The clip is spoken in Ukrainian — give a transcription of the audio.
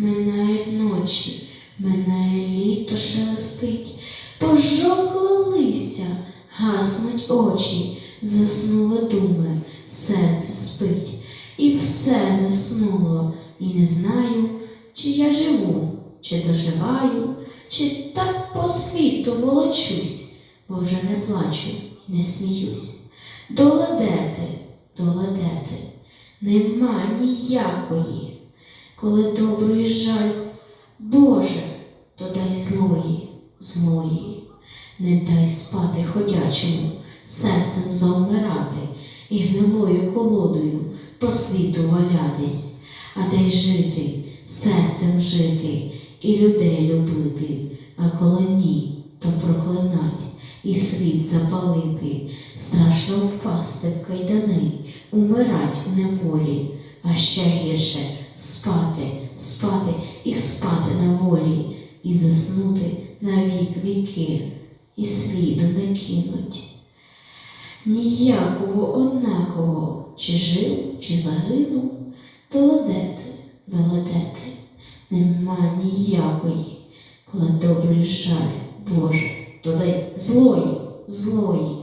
минають ночі, минає літо шелестить, пожовкле листя, гаснуть очі, заснули думи, серце спить, і все заснуло, і не знаю, чи я живу, чи доживаю, чи так по світу волочусь, бо вже не плачу і не сміюсь. Доладете, доладете, нема ніякої, коли добрий жаль, Боже, то дай злої, злої, не дай спати ходячому, серцем завмирати і гнилою колодою по світу валятись, а дай жити, серцем жити і людей любити, а коли ні, то проклинать і світ запалити, страшно впасти в кайдани, умирать в неволі, а ще гірше спати, спати і спати на волі, і заснути на вік віки, і сліду не кинуть. Ніякого однакового, чи жив, чи загинув, доладете, доладете, нема ніякої, коли добрий жаль, Боже, то дай злої, злої,